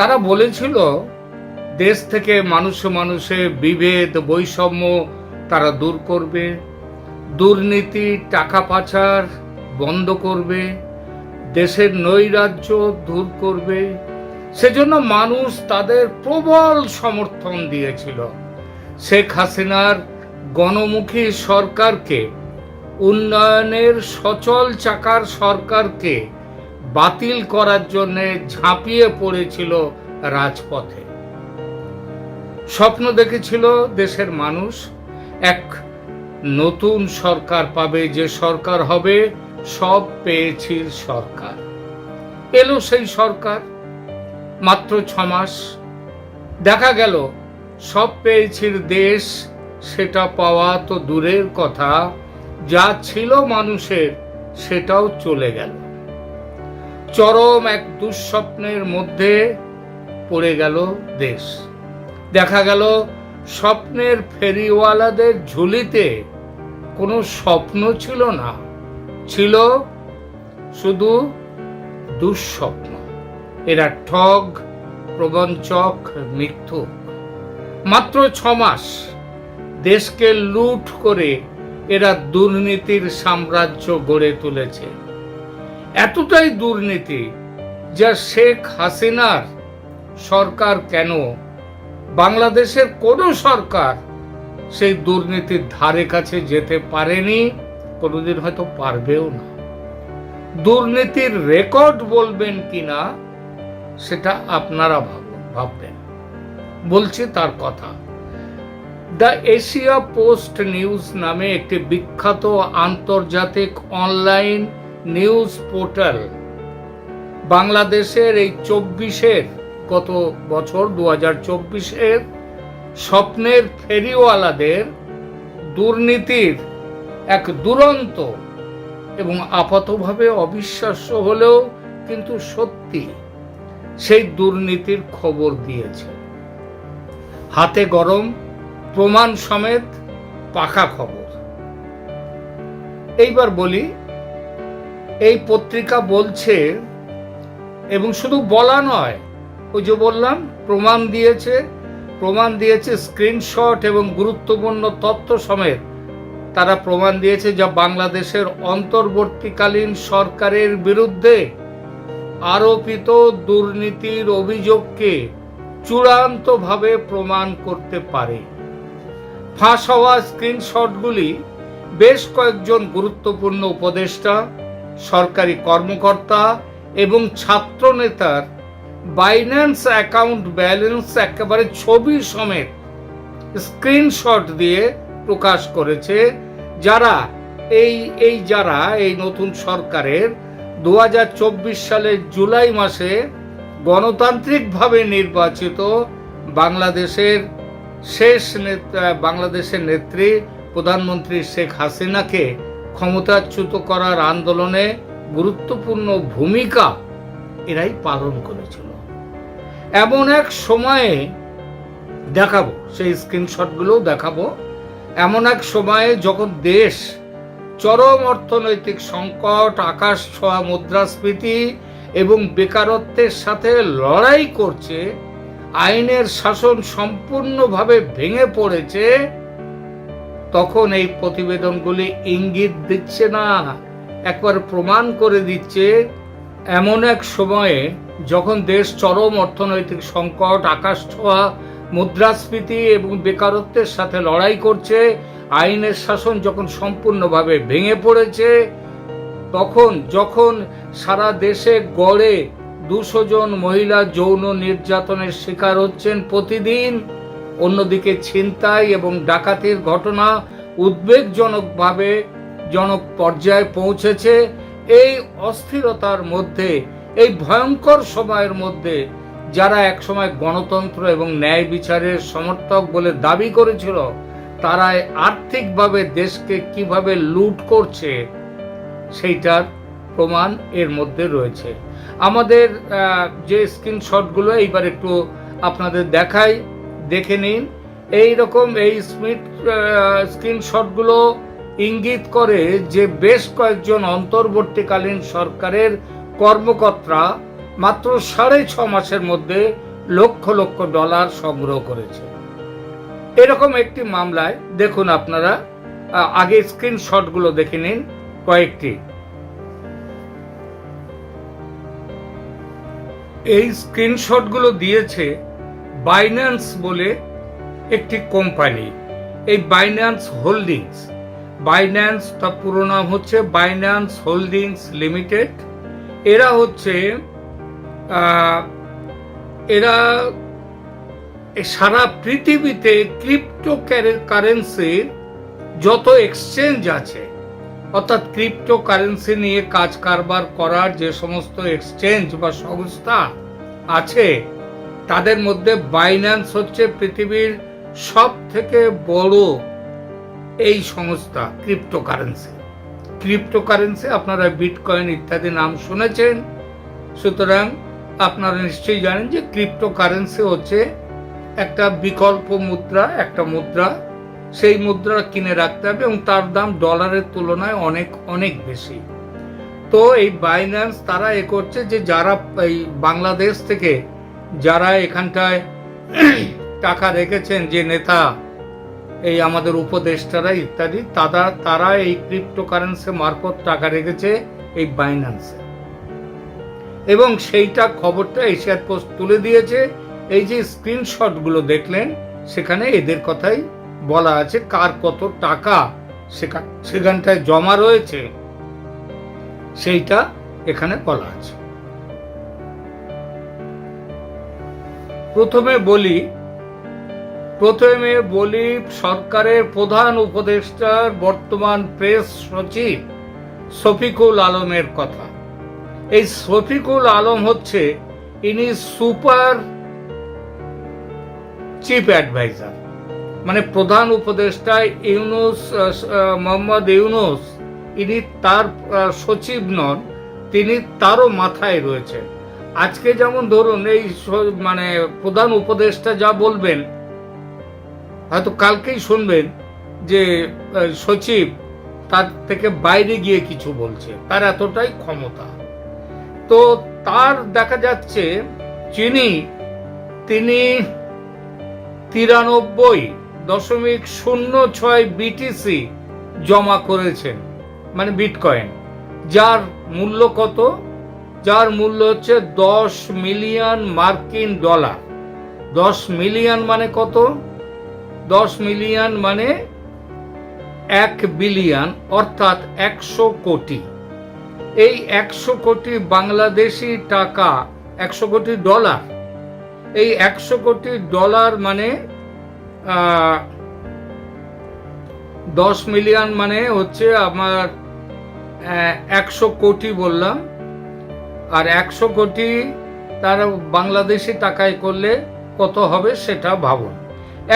তারা বলেছিল, দেশ থেকে মানুষে মানুষে বিভেদ, বৈষম্য তারা দূর করবে, দুর্নীতি, টাকা পাচার বন্ধ করবে, দেশের নৈরাজ্য দূর করবে। সেজন্য মানুষ তাদের প্রবল সমর্থন দিয়েছিল। শেখ হাসিনার গণমুখী সরকারকে, উন্নয়নের সচল চাকার সরকারকে বাতিল করার জন্য ঝাঁপিয়ে পড়েছিল রাজপথে। স্বপ্ন দেখেছিল দেশের মানুষ, এক নতুন সরকার পাবে, যে সরকার হবে সব পেয়েছির সরকার। এলো সেই সরকার, মাত্র ছ মাস দেখা গেল, সব পেয়েছির দেশ, সেটা পাওয়া তো দূরের কথা, যা ছিল মানুষের, সেটাও চলে গেল। চরম এক দুঃস্বপ্নের মধ্যে পড়ে গেল দেশ। দেখা গেল স্বপ্নের ফেরিওয়ালাদের ঝুলিতে কোনো স্বপ্ন ছিল না। ছিল শুধু দুঃস্বপ্ন। এরা ঠগ, প্রবঞ্চক, মিথ্যুক। মাত্র ছ মাস দেশকে লুট করে এরা দুর্নীতির সাম্রাজ্য গড়ে তুলেছে। এতটাই দুর্নীতি যা শেখ হাসিনার সরকার কেন? বাংলাদেশের কোনো সরকার সেই দুর্নীতির ধারে কাছে যেতে পারেনি, কোনোদিন হয়তো পারবেও না। দুর্নীতির রেকর্ড বলবেন কিনা, সেটা আপনারা ভাবুন ভাববেন। বলছি তার কথা। দ্য এশিয়া পোস্ট নিউজ নামে একটি বিখ্যাত আন্তর্জাতিক অনলাইন নিউজ পোর্টাল। বাংলাদেশের এই চব্বিশের গত বছর দু হাজার চব্বিশের স্বপ্নের ফেরিওয়ালাদের দুর্নীতির এক দুরন্ত এবং আপাতভাবে অবিশ্বাস্য হলেও কিন্তু সত্যি সেই দুর্নীতির খবর দিয়েছে। হাতে গরম, প্রমাণ সমেত পাকা খবর। এইবার বলি এই পত্রিকা বলছে, এবং শুধু বলা নয়, ওই যে বললাম, প্রমাণ দিয়েছে প্রমাণ দিয়েছে স্ক্রিনশট এবং গুরুত্বপূর্ণ তথ্য সমেত। তারা প্রমাণ দিয়েছে যা বাংলাদেশের অন্তর্বর্তীকালীন সরকারের বিরুদ্ধে আরোপিত দুর্নীতির অভিযোগকে চূড়ান্তভাবে প্রমাণ করতে পারে। ফাঁস হওয়া স্ক্রিনশটগুলি বেশ কয়েকজন গুরুত্বপূর্ণ উপদেষ্টা সরকারি কর্মকর্তা এবং ছাত্র নেতার বাইন্যান্স অ্যাকাউন্ট ব্যালেন্স একেবারে ছবি সমেত স্ক্রিনশট দিয়ে প্রকাশ করেছে, যারা এই এই যারা এই নতুন সরকারের দু হাজার চব্বিশ সালের জুলাই মাসে গণতান্ত্রিকভাবে নির্বাচিত বাংলাদেশের শেষ নেতা, বাংলাদেশের নেত্রী প্রধানমন্ত্রী শেখ হাসিনাকে ক্ষমতাচ্যুত করার আন্দোলনে গুরুত্বপূর্ণ ভূমিকা এরাই পালন করেছিল। এমন এক সময়ে দেখাবো, সেই স্ক্রিনশটগুলোও দেখাবো। এমন এক সময়ে যখন দেশ চরম অর্থনৈতিক সংকট, আকাশ ছোঁয়া, মুদ্রাস্ফীতি এবং বেকারত্বের সাথে লড়াই করছে, আইনের শাসন সম্পূর্ণভাবে ভেঙে পড়েছে তখন এই প্রতিবেদনগুলি ইঙ্গিত দিচ্ছে না। একবার প্রমাণ করে দিচ্ছে, এমন এক সময়ে যখন দেশ চরম অর্থনৈতিক সংকট, আকাশ ছোঁয়া, মুদ্রাস্ফীতি এবং বেকারত্বের সাথে লড়াই করছে, আইনের শাসন যখন সম্পূর্ণভাবে ভেঙে পড়েছে, তখন যখন সারা দেশে গড়ে দুশো জন মহিলা যৌন নির্যাতনের শিকার হচ্ছেন প্রতিদিন অন্যদিকে ছিনতাই এবং ডাকাতির ঘটনা উদ্বেগজনকভাবে জনক পর্যায়ে পৌঁছেছে। এই অস্থিরতার মধ্যে, এই ভয়ঙ্কর সময়ের মধ্যে যারা একসময় গণতন্ত্র এবং ন্যায় বিচারের সমর্থক বলে দাবি করেছিল তারা আর্থিকভাবে দেশকে কীভাবে লুট করছে, সেইটার প্রমাণ এর মধ্যে রয়েছে। আমাদের যে স্ক্রিনশটগুলো, এইবার একটু আপনাদের দেখাই। দেখে নিন। এই রকম এই স্মিট স্ক্রিনশটগুলো ইঙ্গিত করে যে বেশ কয়েকজন অন্তর্বর্তীকালীন সরকারের কর্মকর্তা মাত্র সাড়ে ছ মাসের মধ্যে লক্ষ লক্ষ ডলার সংগ্রহ করেছে। এরকম একটি মামলায় দেখুন আপনারা আগে স্ক্রিনশটগুলো দেখে নিন কয়েকটি। এই স্ক্রিনশটগুলো দিয়েছে বাইন্যান্স বলে একটি কোম্পানি এই বাইন্যান্স হোল্ডিংস বাইন্যান্স তার পুরো নাম হচ্ছে বাইন্যান্স হোল্ডিংস লিমিটেড এরা হচ্ছে এরা সারা পৃথিবীতে ক্রিপ্টো কারেন্সির যত এক্সচেঞ্জ আছে, অর্থাৎ ক্রিপ্টো কারেন্সি নিয়ে কাজ কারবার করার যে সমস্ত এক্সচেঞ্জ বা সংস্থা আছে তাদের মধ্যে বাইন্যান্স হচ্ছে পৃথিবীর সব থেকে বড় এই সংস্থা ক্রিপ্টো কারেন্সি ক্রিপ্টো কারেন্সি আপনারা বিটকয়েন ইত্যাদি নাম শুনেছেন। সুতরাং আপনারা নিশ্চয়ই জানেন যে ক্রিপ্টো কারেন্সি হচ্ছে একটা বিকল্প মুদ্রা, একটা মুদ্রা। সেই মুদ্রা কিনে রাখতে হবে এবং তার দাম ডলারের তুলনায় অনেক অনেক বেশি। তো এই বাইন্যান্স তারা এ করছে যে যারা এই বাংলাদেশ থেকে যারা এখানটায় টাকা রেখেছেন যে নেতা, এই আমাদের উপদেষ্টারা ইত্যাদি তারা তারা এই ক্রিপ্টো কারেন্সি মারফত টাকা রেখেছে এই বাইন্যান্সে এবং সেইটা খবরটা এশিয়ার পোস্ট তুলে দিয়েছে। এই যে স্ক্রিনশটগুলো দেখলেন, সেখানে এদের কথাই বলা আছে, কার কত টাকা সেখান সেখানটায় জমা রয়েছে, সেইটা এখানে বলা আছে। প্রথমে বলি প্রথমে বলি সরকারের প্রধান উপদেষ্টার বর্তমান প্রেস সচিব শফিকুল আলমের কথা। এই শফিকুল আলম হচ্ছে, ইনি সুপার চিফ অ্যাডভাইজার। মানে প্রধান উপদেষ্টা ইউনুস মোহাম্মদ ইউনুস, ইনি তার সচিব নন, তিনি তারও মাথায় রয়েছেন। আজকে যেমন ধরুন এই মানে প্রধান উপদেষ্টা যা বলবেন, হয়তো কালকেই শুনবেন যে সচিব তার থেকে বাইরে গিয়ে কিছু বলছে, তার এতটাই ক্ষমতা। তো তার দেখা যাচ্ছে যিনি, তিনি তিরানব্বই দশমিক শূন্য ছয় বিটিসি জমা করেছেন মানে বিটকয়েন, যার মূল্য কত? যার মূল্য হচ্ছে দশ মিলিয়ন মার্কিন ডলার। দশ মিলিয়ন মানে কত? দশ মিলিয়ন মানে এক বিলিয়ন, অর্থাৎ একশো কোটি। এই একশো কোটি বাংলাদেশি টাকা, একশো কোটি ডলার। এই একশো কোটি ডলার মানে দশ মিলিয়ন মানে হচ্ছে আমার একশো কোটি বললাম। আর একশো কোটি তার বাংলাদেশি টাকায় করলে কত হবে সেটা ভাবুন।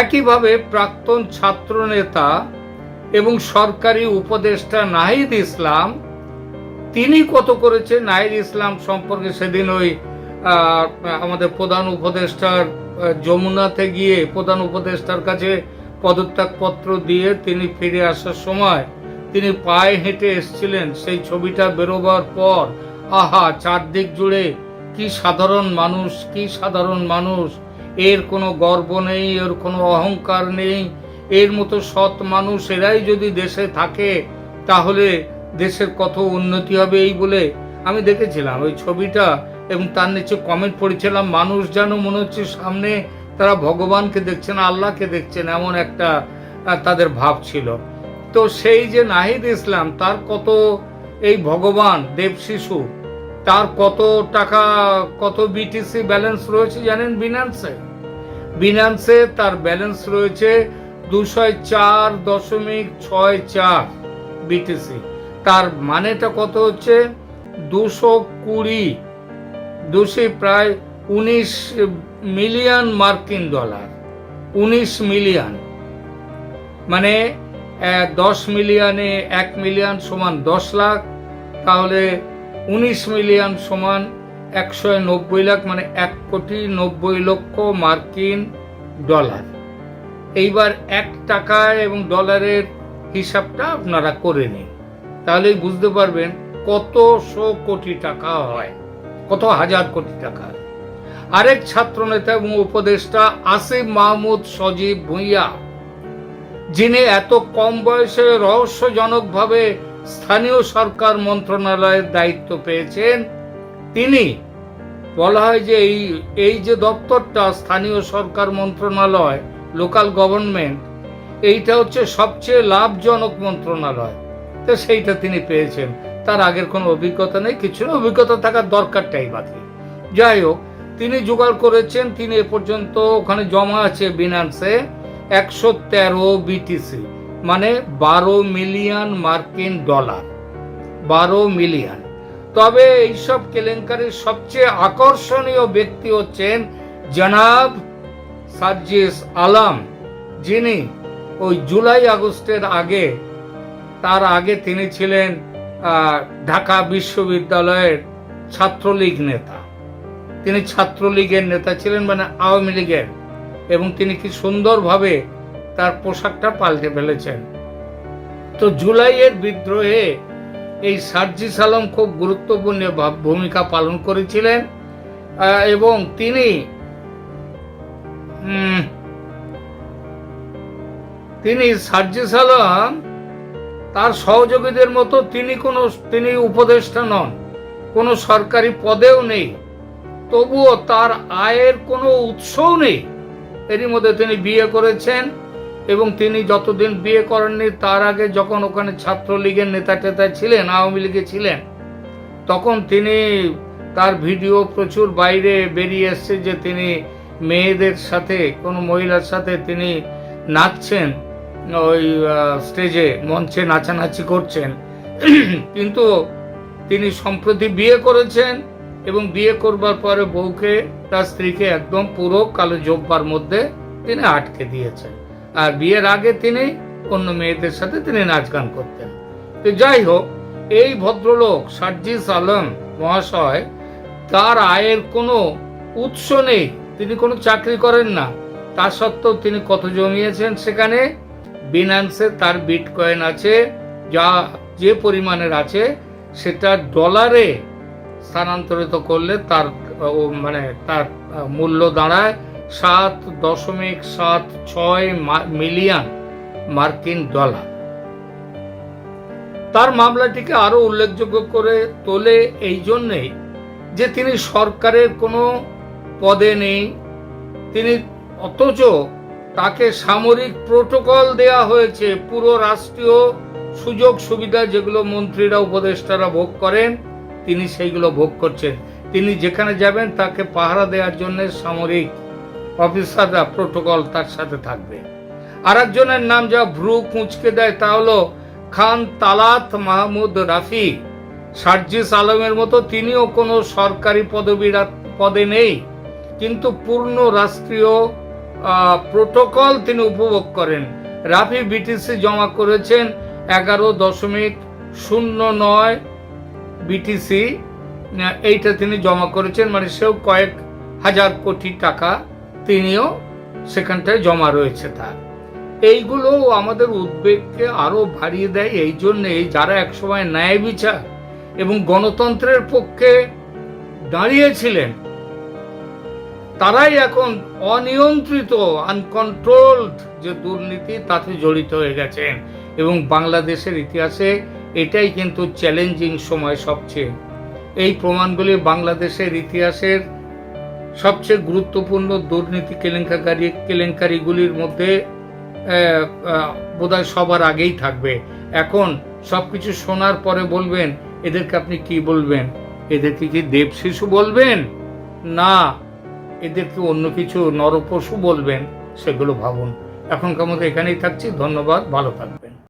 একইভাবে প্রাক্তন ছাত্র নেতা এবং সরকারি উপদেষ্টা নাহিদ ইসলাম, তিনি কত করেছে? নাহিদ ইসলাম সম্পর্কে সেদিন ওই আমাদের প্রধান উপদেষ্টার যমুনাতে গিয়ে প্রধান উপদেষ্টার কাছে পদত্যাগপত্র দিয়ে তিনি ফিরে আসার সময় তিনি পায়ে হেঁটে এসেছিলেন। সেই ছবিটা বেরোবার পর আহা, চারদিক জুড়ে কি সাধারণ মানুষ, কি সাধারণ মানুষ। এর কোনো গর্ব নেই, এর কোনো অহংকার নেই। এর মতো সৎ মানুষ এরাই যদি দেশে থাকে, তাহলে দেশের কত উন্নতি হবে এই বলে আমি দেখেছিলাম ওই ছবিটা এবং তার নিচে কমেন্ট পড়েছিলাম, মানুষ যেন মনে হচ্ছে সামনে তারা ভগবানকে দেখছেন, আল্লাহকে দেখছেন, এমন একটা তাদের ভাব ছিল। তো সেই যে নাহিদ ইসলাম, তার কত এই ভগবান, দেব শিশু তার কত টাকা, কত বিটিসি ব্যালেন্স রয়েছে জানেন বিনান্সে বিনান্সে তার ব্যালেন্স রয়েছে দুশো চার দশমিক ছয় চার বিটিসি তার মানেটা কত হচ্ছে? দুশো কুড়ি। দুশো প্রায় উনিশ মিলিয়ন মার্কিন ডলার। উনিশ মিলিয়ন। মানে দশ মিলিয়নে এক মিলিয়ন সমান দশ লাখ। তাহলে উনিশ মিলিয়ন সমান একশো নব্বই লাখ মানে এক কোটি নব্বই লক্ষ মার্কিন ডলার। এইবার এক টাকা এবং ডলারের হিসাবটা আপনারা করে নিন। তাহলেই বুঝতে পারবেন কতশো কোটি টাকা হয়, কত হাজার কোটি টাকা। আরেক ছাত্রনেতা এবং উপদেষ্টা আসিফ মাহমুদ সজীব ভুঁইয়া, যিনি এত কম বয়সে রহস্যজনকভাবে স্থানীয় সরকার মন্ত্রণালয়ের দায়িত্ব পেয়েছেন তিনি। বলা হয় যে এই এই যে দপ্তরটা স্থানীয় সরকার মন্ত্রণালয়, লোকাল গভর্নমেন্ট, এইটা হচ্ছে সবচেয়ে লাভজনক মন্ত্রণালয়। তো সেইটা তিনি পেয়েছেন। তার আগের কোনো অভিজ্ঞতা নেই, কিছু না, অভিজ্ঞতা থাকার দরকারটাই বাকি। যাই হোক, তিনি জোগাড় করেছেন, তিনি এ পর্যন্ত ওখানে জমা আছে বিনান্সে একশো তেরো বিটিসি মানে বারো মিলিয়ন মার্কিন ডলার। বারো মিলিয়ন। তবে এইসব কেলেঙ্কারির সবচেয়ে আকর্ষণীয় ব্যক্তি হচ্ছেন জনাব সার্জিস আলম, যিনি ওই জুলাই আগস্টের আগে, তার আগে তিনি ছিলেন ঢাকা বিশ্ববিদ্যালয়ের ছাত্রলীগ নেতা। তিনি ছাত্রলীগের নেতা ছিলেন মানে আওয়ামী লীগের। এবং তিনি কি সুন্দরভাবে তার পোশাকটা পাল্টে ফেলেছেন। তো জুলাইয়ের বিদ্রোহে এই সার্জিস আলম খুব গুরুত্বপূর্ণ ভূমিকা পালন করেছিলেন এবং তিনি তিনি সার্জিস আলম তার সহযোগীদের মতো তিনি কোনো, তিনি উপদেষ্টা নন, কোনো সরকারি পদেও নেই। তবুও তার আয়ের কোনো উৎসও নেই। এরই মধ্যে তিনি বিয়ে করেছেন। এবং তিনি যতদিন বিয়ে করেননি, তার আগে যখন ওখানে ছাত্রলীগের নেতা টেতা ছিলেন, আওয়ামী লীগে ছিলেন, তখন তিনি তার ভিডিও প্রচুর বাইরে বেরিয়ে এসছে যে তিনি মেয়েদের সাথে, কোনো মহিলার সাথে তিনি নাচছেন, ওই স্টেজে, মঞ্চে নাচানাচি করছেন। কিন্তু তিনি সম্প্রতি বিয়ে করেছেন এবং বিয়ে করবার পরে বউকে, তার স্ত্রীকে একদম পুরো কালো জব্বার মধ্যে তিনি আটকে দিয়েছেন। আর বিয়ের আগে তিনি অন্য মেয়েদের সাথে তিনি নাচ গান করতেন। তো যাই হোক, এই ভদ্রলোক সার্জিস আলম মহাশয়, তার আয়ের কোনো উৎস নেই। তিনি কোনো চাকরি করেন না। তা সত্ত্বেও তিনি কত জমিয়েছেন সেখানে? বিনান্সে তার বিটকয়েন আছে, যা যে পরিমাণের আছে, সেটা ডলারে স্থানান্তরিত করলে তার মানে তার মূল্য দাঁড়ায় সাত দশমিক সাত ছয় মিলিয়ন মার্কিন ডলার। তার মামলাটিকে আরও উল্লেখযোগ্য করে তোলে এই জন্যেই যে তিনি সরকারের কোনো পদে নেই। তিনি অথচ তাকে সামরিক প্রোটোকল দেয়া হয়েছে, পুরো রাষ্ট্রীয় সুযোগ সুবিধা যেগুলো মন্ত্রীরা, উপদেষ্টারা ভোগ করেন, তিনি সেইগুলো ভোগ করছেন। তিনি যেখানে যাবেন তাকে পাহারা দেওয়ার জন্য সামরিক অফিসাররা প্রোটোকল তার সাথে থাকবে। আর একজনের নাম যা ভ্রু কুঁচকে দেয় তা হলো খান তালাত মাহমুদ রাফি। সার্জিস আলমের মতো তিনিও কোনো সরকারি পদবীর পদে নেই, কিন্তু পূর্ণ রাষ্ট্রীয় প্রোটোকল তিনি উপভোগ করেন। রাফি বিটিসি জমা করেছেন এগারো দশমিক শূন্য নয় বিটিসি এইটা তিনি জমা করেছেন মানে সেও কয়েক হাজার কোটি টাকা তিনিও সেখানটায় জমা রয়েছে তার। এইগুলো আমাদের উদ্বেগকে আরও বাড়িয়ে দেয়, এই জন্যে যারা একসময় ন্যায় বিচার এবং গণতন্ত্রের পক্ষে দাঁড়িয়েছিলেন, তারাই এখন অনিয়ন্ত্রিত আনকন্ট্রোলড যে দুর্নীতি তাতে জড়িত হয়ে গেছেন। এবং বাংলাদেশের ইতিহাসে এটাই কিন্তু চ্যালেঞ্জিং সময় সবচেয়ে। এই প্রমাণগুলি বাংলাদেশের ইতিহাসের সবচেয়ে গুরুত্বপূর্ণ দুর্নীতি কেলেঙ্কারি কেলেঙ্কারিগুলির মধ্যে বোধহয় সবার আগেই থাকবে। এখন সব কিছু শোনার পরে বলবেন, এদেরকে আপনি কি বলবেন? এদেরকে কি দেব শিশু বলবেন? না, এদেরকে অন্য কিছু নরপশু বলবেন? সেগুলো ভাবুন। এখনকার মতো এখানেই থাকছি। ধন্যবাদ, ভালো থাকবেন।